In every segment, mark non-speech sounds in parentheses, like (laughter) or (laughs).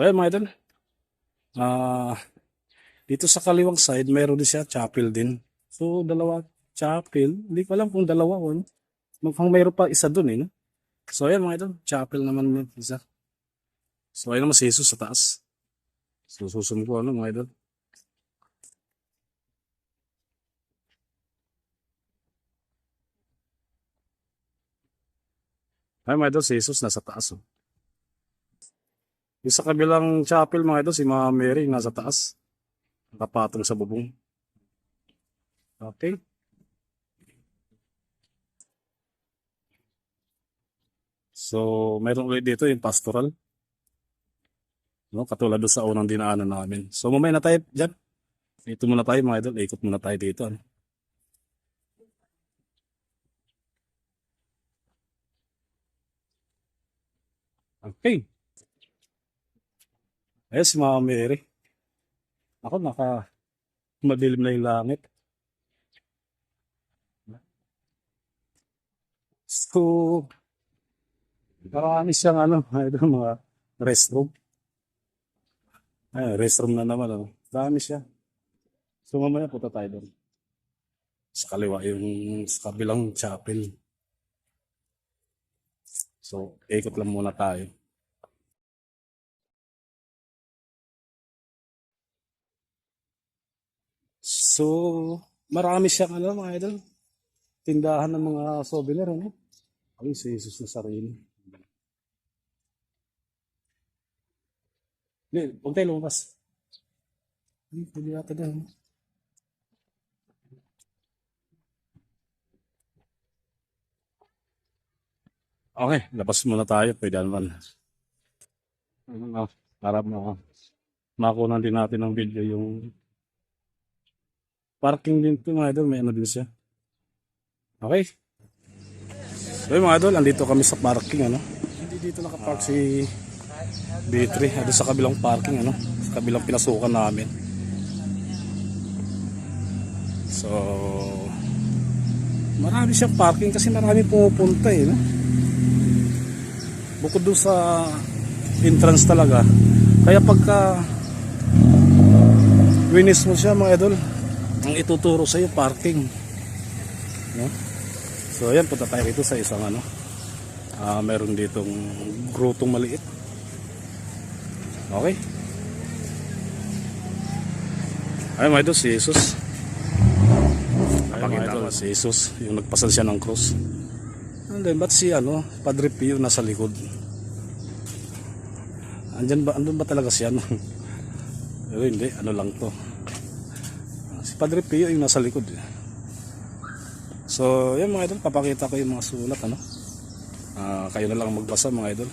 So ayan mga idol. Ah, dito sa kaliwang side, meron din siya chapel din. So dalawa chapel. Hindi ko alam kung dalawa o ano. Mukhang mayroon pa isa dun eh. No? So ayan mga idol, chapel naman yun isa. So ayan naman si Jesus sa taas. So susunod ko ano mga idol. Ay mga idol, si Jesus nasa taas. Oh. Yung sa kabilang chapel mga idol, si Mama Mary nasa taas. Nakapatong sa bubong. Okay. So, meron ulit dito yung pastoral. No, katulad sa unang dinaanan namin. So, mamaya na tayo dyan. Dito muna tayo mga idol. Ikot muna tayo dito. Ano? Okay. Ayun si Mama Mary. Ako naka madilim na yung langit. So, marami siyang ano, (laughs) ito mga restroom. Ay, restroom na naman. Oh. Dami siya. So, mamaya punta tayo doon. Sa kaliwa, yung sa kabilang chapel. So, ikot lang muna tayo. So, marami siyang ano, mga idol. Tindahan ng mga souvenir, ano? Ay, si Jesus na sarili. Hindi, huwag tayo lumabas. Hindi, pwede yata na. ano? Okay, labas muna tayo. Pwede naman. Ano, Para ma makunan din natin ng video yung parking din to mga idol. May ano din siya. Okay. So yun, mga idol, andito kami sa parking. Ano? Hindi dito nakapark si B3. Ado sa kabilang parking. Ano? Sa kabilang pinasukan namin. So, marami siyang parking kasi marami pumupunta eh. No? Bukod doon sa entrance talaga. Kaya pagka winis mo siya mga idol, ang ituturo sa iyo parking. No? So ayan, punta tayo dito sa isang ano. Ah, meron ditong grotong maliit. Okay. Ay, mga idol, si Jesus. Ay, mga idol, si Jesus, yung nagpasal siya ng cross. And then, ba't si ano, Padre Pio nasa likod? Andyan ba, andun ba talaga siya? No? (laughs) Pero hindi, ano lang to. Padre Pio yung nasa likod. eh. So, yan mga idol, papakita ko yung mga sulat, ano? Ah, kayo na lang magbasa mga idol.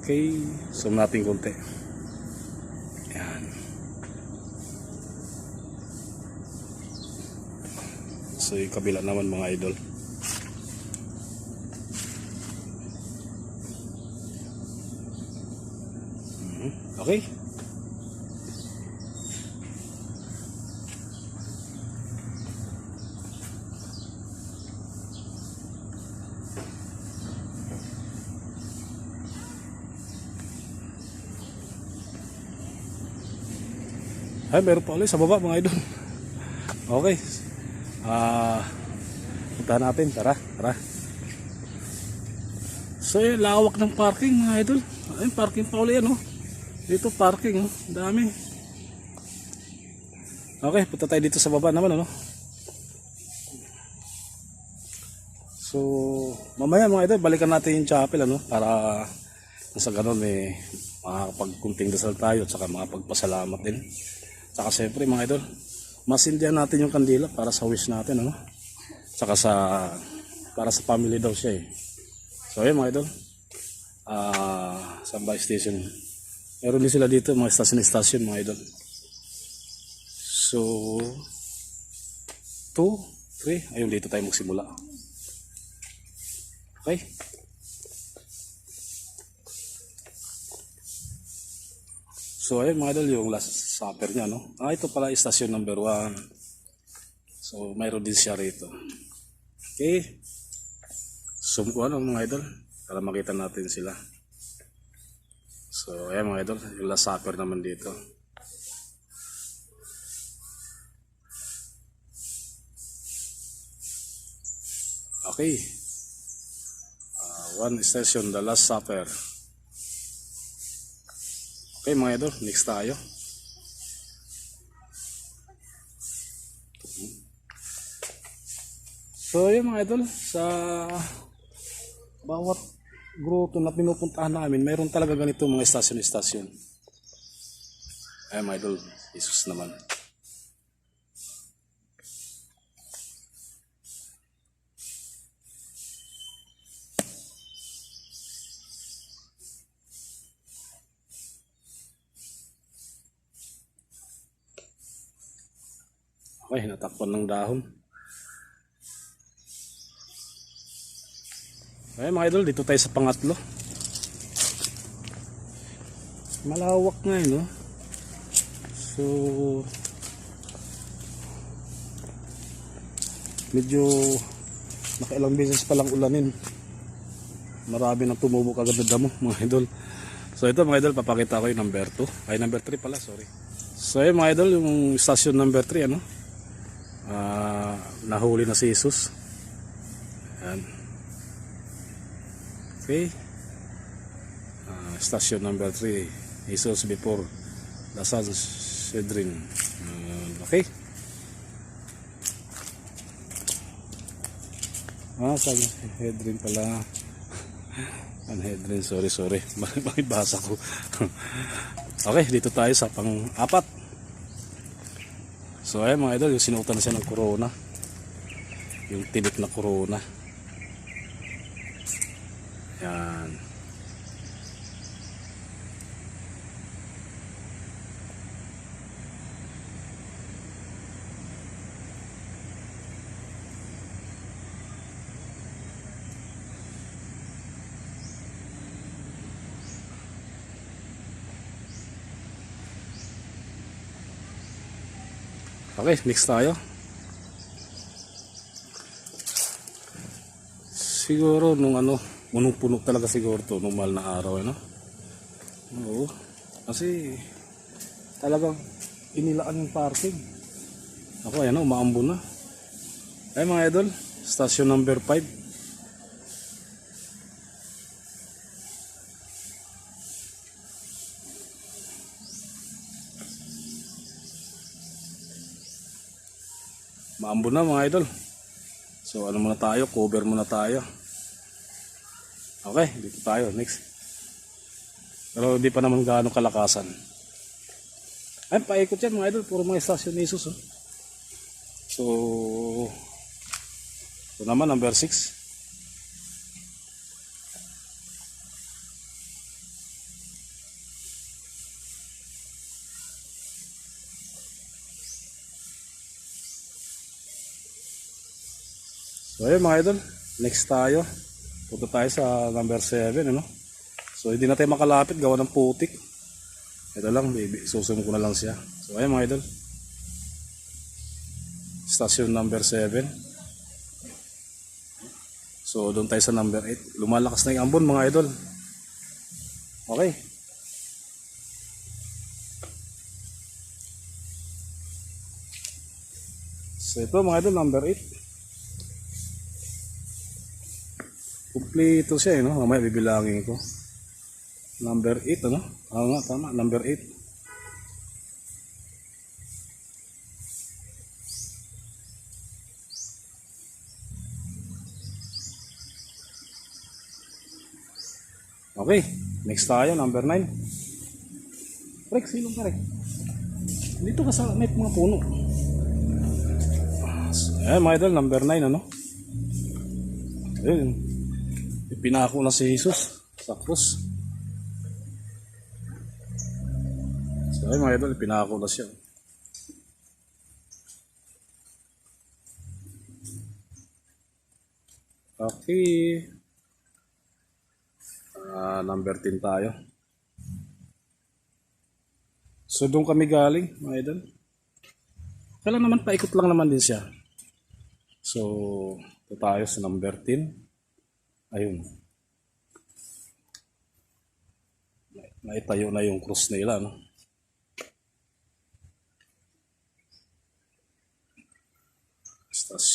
Okay, zoom natin konti. Yan. So, yung kabila naman mga idol. Mhm, Okay. Ay, meron pa ulit sa baba mga idol. Okay. Ah, puntahan natin. Tara, tara. So, yung lawak ng parking mga idol. Ay, parking pa ulit ano. Dito parking, oh. Dami. Okay, punta tayo dito sa baba naman ano. So, mamaya mga idol, balikan natin yung chapel ano para sa ganun eh makakapagkunting dasal tayo at saka makapagpasalamat din. Saka siyempre mga idol, masindihan natin yung kandila para sa wish natin, ano? Saka sa, para sa family daw siya eh. So ayun mga idol, ah sa buy station. Meron din sila dito, mga station-station mga idol. So, 2, 3, ayun dito tayo magsimula. Okay? So ayun mga idol yung last supper niya no. Ah ito pala station number 1. So mayroon din siya rito. Okay. Ko ano mga idol para makita natin sila. So, ayan mga idol, yung last supper naman dito. Okay. Ah, one station, the last supper. Okay mga idol, next tayo. So yun mga idol, sa bawat grupo na pinupuntahan namin, mayroon talaga ganito mga istasyon-istasyon. Ay mga idol, Jesus naman. Okay, natakpan ng dahon. Okay mga idol, dito tayo sa pangatlo. Malawak nga eh, no? So, medyo nakailang beses palang ulanin. Marami nang tumubo kagad na damo, mga idol. So ito mga idol, papakita ko yung number 2. Ay, number 3 pala, sorry. So ayun mga idol, yung station number 3, ano? Ah, nahuli na si Jesus. Ayan. Okay. Ah, station number 3. Jesus before the San Cedrin. Ayan, okay. Ah, San Hedrin pala. San Hedrin, sorry, sorry. (laughs) Bakit basa ko? (laughs) okay, dito tayo sa pang-apat. So ayan mga idol, yung sinuotan na siya ng corona. Yung tinik na corona. Yan. Okay, next tayo. Siguro nung ano, unong puno talaga siguro to nung mahal na araw, ano? Oo. Kasi talagang inilaan yung parking. Ako, ayan, umaambo na. Ay mga idol, station number 5. Maambo na mga idol. So ano muna tayo, cover muna tayo. Okay, dito tayo, next. Pero hindi pa naman gaano kalakasan. Ay, paikot yan mga idol, puro mga estasyon ni Jesus. Oh. So, ito naman, number 6. So ayun mga idol, next tayo. Punta tayo sa number 7, ano? So hindi na tayo makalapit, gawa ng putik. Ito lang, baby. Susunod ko na lang siya. So ayun mga idol. Station number 7. So doon tayo sa number 8. Lumalakas na yung ambon mga idol. Okay. So ito mga idol, number 8. Kumpleto siya eh, no? Mamaya bibilangin ko. Number 8, ano? Oo nga, tama. Number 8. Okay, next tayo, number 9. Rex, silong ka, Rex. Dito ka sa may mga puno. Eh, mga idol, number 9, ano? Ayun. Ipinako na si Jesus sa krus. So, ayun mga idol, ipinako na siya. Okay. Ah, number 10 tayo. So, doon kami galing, mga idol. Kailan naman, paikot lang naman din siya. So, ito tayo sa number 10. Ayun. naitayo na yung cross nila, no? Stas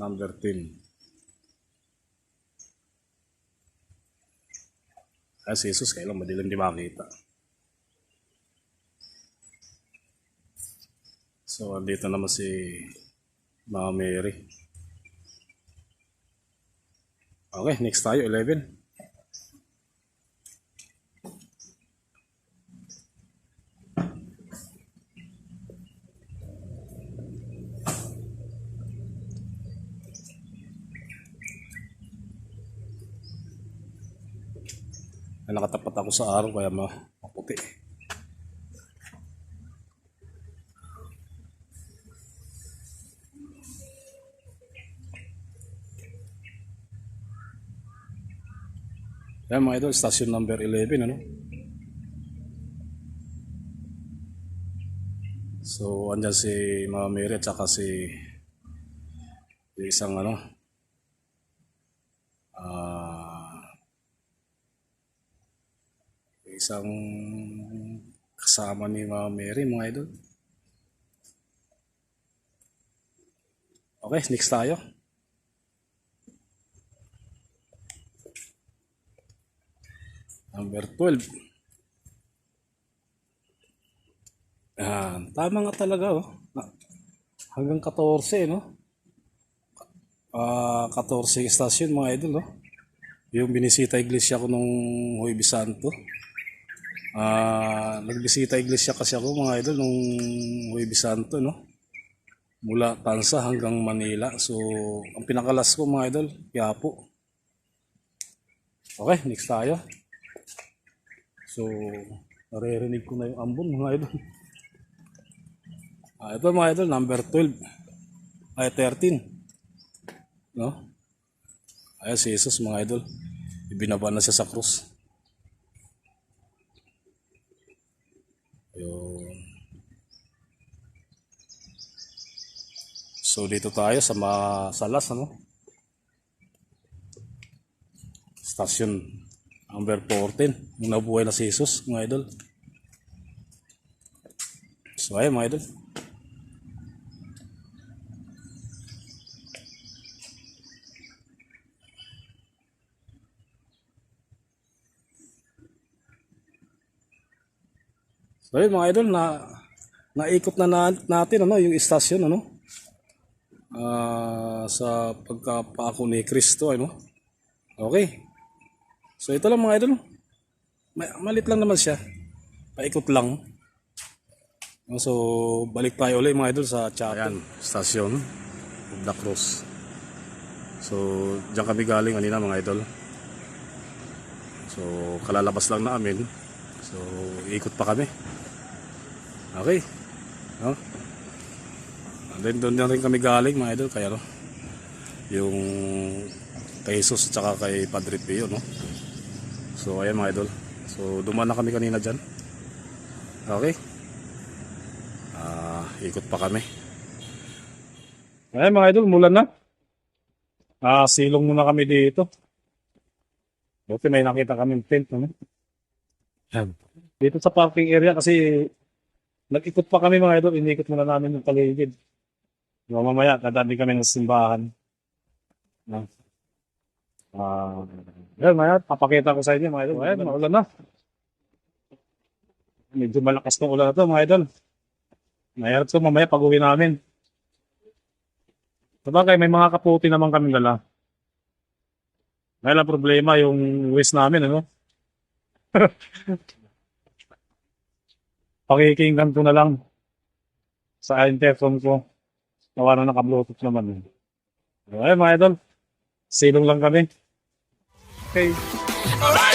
number 10. Ah, si Jesus, kailan madilim di makita. So, andito naman si Mama Mary. Okay, next tayo, 11. Ay, nakatapat ako sa araw kaya ma maputi. Yan mga idol, station number 11, ano? So, andyan si Mama Mary at saka si isang ano, yung isang kasama ni Mama Mary, mga idol. Okay, next tayo. Number 12. Yan. Tama nga talaga, oh. Hanggang 14, no? Ah, 14 station, mga idol, no? Yung binisita iglesia ko nung Huwebes Santo. Ah, nagbisita iglesia kasi ako, mga idol, nung Huwebes Santo, no? Mula Tansa hanggang Manila. So, ang pinakalas ko, mga idol, Quiapo. Okay, next tayo. So, naririnig ko na yung ambon mga idol. Ah, ito mga idol, number 12. Ay, 13. No? Ayan si Jesus mga idol. Ibinaba na siya sa krus. Ayun. So, dito tayo sa Masalas, ano? Station number 14. Yung nabuhay na si Jesus, mga idol. So, ayun mga idol. So, ayun mga idol, na naikot na, na natin ano, yung istasyon, ano? Ah, sa pagkapako ni Kristo, ano? Okay. So ito lang mga idol. Ma- malit lang naman siya. Paikot lang. So balik tayo ulit mga idol sa Chato. Ayan, stasyon. The Cruz. So diyan kami galing kanina mga idol. So kalalabas lang namin. So ikot pa kami. Okay. No? And then doon na rin kami galing mga idol kaya no. Yung kay Jesus at kay Padre Pio no. So ayan mga idol. So dumaan na kami kanina dyan. Okay. Ah, ikot pa kami. Ayan mga idol, mulan na. Ah, silong muna kami dito. Buti may nakita kami tent no. Ayan. Dito sa parking area kasi nag-ikot pa kami mga idol, inikot muna namin yung paligid. So, mamaya, dadali kami ng simbahan. Ah, yan, maya, papakita ko sa inyo mga idol. Ayan, maulan na. Medyo malakas tong ulan na to mga idol. Mayroon to mamaya pag uwi namin. Sabagay, may mga kaputi naman kami dala. Ang problema yung waste namin, ano? (laughs) Pakikinggan ko na lang sa intercom ko. Nawa na naka-bluetooth naman. Ayun mga idol, silong lang kami. Okay.